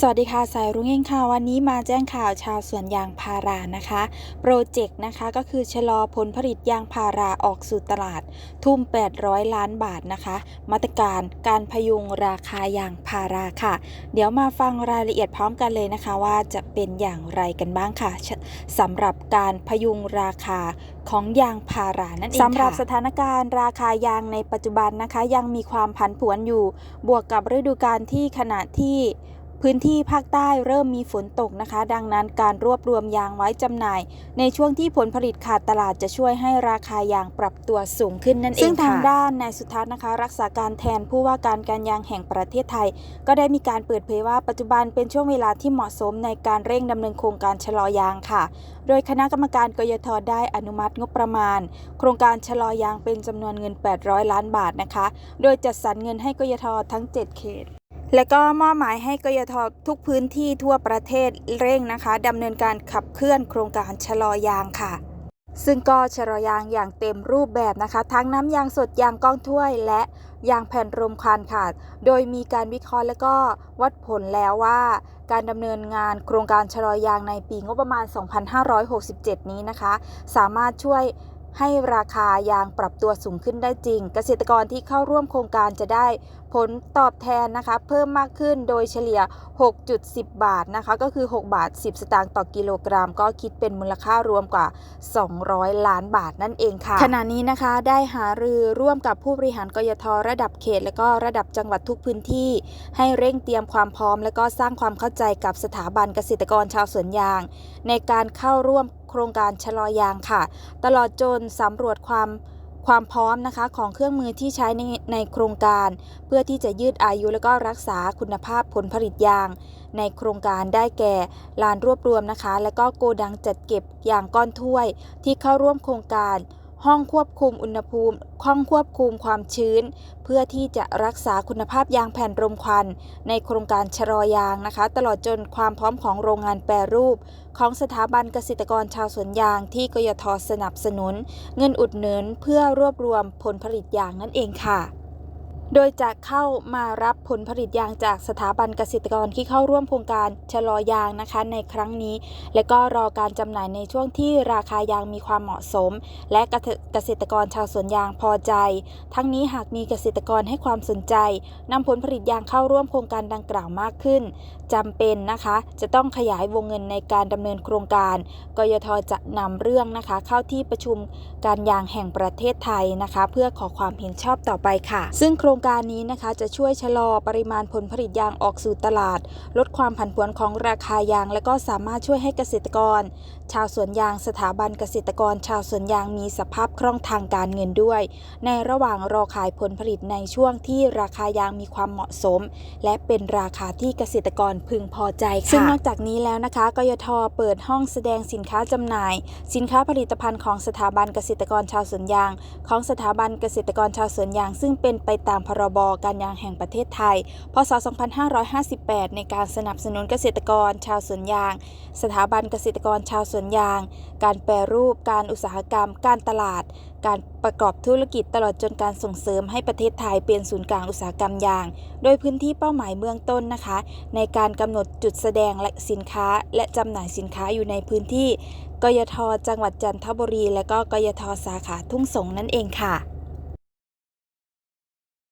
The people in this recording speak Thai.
สวัสดีค่ะ สายรุ้งเองค่ะ วันนี้มาแจ้งข่าวชาวสวนยางพารานะคะ โปรเจกต์นะคะก็คือชะลอผลผลิตยางพาราออกสู่ตลาด ทุ่ม 800 ล้านบาทนะคะ มาตรการการพยุงราคายางพาราค่ะ เดี๋ยวมาฟังรายละเอียดพร้อมกันเลยนะคะ ว่าจะเป็นอย่างไรกันบ้างค่ะสำหรับการพยุงราคาของยางพารานั่นเองค่ะสำหรับสถานการณ์ราคายางในปัจจุบันนะคะ ยังมีความผันผวนอยู่ บวกกับฤดูกาลที่ขณะที่ พื้นที่ภาคใต้เริ่มมีฝนตกนะคะ ดังนั้นการรวบรวมยางไว้จำหน่าย ในช่วงที่ผลผลิตขาดตลาดจะช่วยให้ราคายางปรับตัวสูงขึ้นนั่นเองซึ่งทางด้านนายสุทัศน์นะคะ รักษาการแทนผู้ว่าการการยางแห่งประเทศไทย ก็ได้มีการเปิดเผยว่าปัจจุบันเป็นช่วงเวลาที่เหมาะสมในการเร่งดำเนินโครงการชะลอยางค่ะ โดยคณะกรรมการกยทได้อนุมัติงบประมาณ โครงการชะลอยางเป็นจำนวนเงิน 800 ล้านบาทนะคะ โดยจัดสรรเงินให้กยททั้ง 7 เขต และก็มอบหมายให้กยททุกพื้นที่ทั่วประเทศเร่งนะคะดำเนินการขับเคลื่อนโครงการชะลอยางค่ะ ซึ่งก็ชะลอยางอย่างเต็มรูปแบบนะคะ ทั้งน้ำยางสดยางก้อนถ้วย และยางแผ่นรมควันค่ะ โดยมีการวิเคราะห์และก็วัดผลแล้วว่าการดำเนินงานโครงการชะลอยางในปีงบประมาณ 2567 นี้นะคะ สามารถช่วยให้ราคายางปรับตัวสูงขึ้นได้จริง เกษตรกรที่เข้าร่วมโครงการจะได้ผลตอบแทนนะคะเพิ่มมากขึ้นโดยเฉลี่ย 6.10 บาทนะคะก็คือ 6 บาท 10 สตางค์ต่อกิโลกรัม ก็คิดเป็นมูลค่ารวมกว่า 200 ล้านบาทนั่นเองค่ะขณะนี้นะคะได้หารือร่วมกับผู้บริหารกยทระดับเขต และก็ระดับจังหวัดทุกพื้นที่ ให้เร่งเตรียมความพร้อม และก็สร้างความเข้าใจกับสถาบันเกษตรกรชาวสวนยาง ในการเข้าร่วมโครงการชะลอยางค่ะ ตลอดจนสำรวจความ ความพร้อมนะคะของเครื่องมือที่ใช้ในในโครงการ เพื่อที่จะยืดอายุและก็รักษาคุณภาพผลผลิตยาง ในโครงการได้แก่ลานรวบรวมนะคะ และก็โกดังจัดเก็บยางก้อนถ้วยที่เข้าร่วมโครงการ ห้องควบคุมอุณหภูมิห้องควบคุมความชื้น เพื่อที่จะรักษาคุณภาพยางแผ่นรมควัน ในโครงการชะลอยางนะคะ ตลอดจนความพร้อมของโรงงานแปรรูป ของสถาบันเกษตรกรชาวสวนยางที่กยทสนับสนุน เงินอุดหนุนเพื่อรวบรวมผลผลิตยางนั่นเองค่ะ โดยจะเข้ามารับผลผลิตยางจากสถาบันเกษตรกรที่เข้าร่วมโครงการชะลอยางนะคะในครั้งนี้ และก็รอการจำหน่ายในช่วงที่ราคายางมีความเหมาะสม และเกษตรกรชาวสวนยางพอใจ ทั้งนี้หากมีเกษตรกรให้ความสนใจนำผลผลิตยางเข้าร่วมโครงการดังกล่าวมากขึ้นจำเป็นนะคะ จะต้องขยายวงเงินในการดำเนินโครงการ กยทจะนำเรื่องนะคะ เข้าที่ประชุมการยางแห่งประเทศไทยนะคะ เพื่อขอความเห็นชอบต่อไปค่ะ ซึ่งโครงการนี้นะคะจะช่วยชะลอปริมาณผลผลิตยางออกสู่ตลาด ลดความผันผวนของราคายาง และก็สามารถช่วยให้เกษตรกร ชาวสวนยางสถาบันเกษตรกร ชาวสวนยางมีสภาพคล่องทางการเงินด้วย ในระหว่างรอขายผลผลิตในช่วงที่ราคายางมีความเหมาะสม และเป็นราคาที่เกษตรกรพึงพอใจค่ะซึ่งนอกจากนี้แล้วนะคะกยทเปิดห้องแสดงสินค้าจำหน่าย สินค้าผลิตภัณฑ์ของสถาบันเกษตรกรชาวสวนยาง ของสถาบันเกษตรกรชาวสวนยาง ซึ่งเป็นไปตามพรบการยางแห่งประเทศไทย พศ 2558 ในการสนับสนุนเกษตรกรชาวสวนยาง สถาบันเกษตรกรชาวสวนยาง การแปรรูป การอุตสาหกรรม การตลาด การประกอบธุรกิจตลอดจนการส่งเสริมให้ประเทศไทยเป็นศูนย์กลางอุตสาหกรรมยาง โดยพื้นที่เป้าหมายเบื้องต้นนะคะ ในการกำหนดจุดแสดงและสินค้า และจำหน่ายสินค้าอยู่ในพื้นที่กยทจังหวัดจันทบุรี และก็กยทสาขาทุ่งสงนั่นเองค่ะ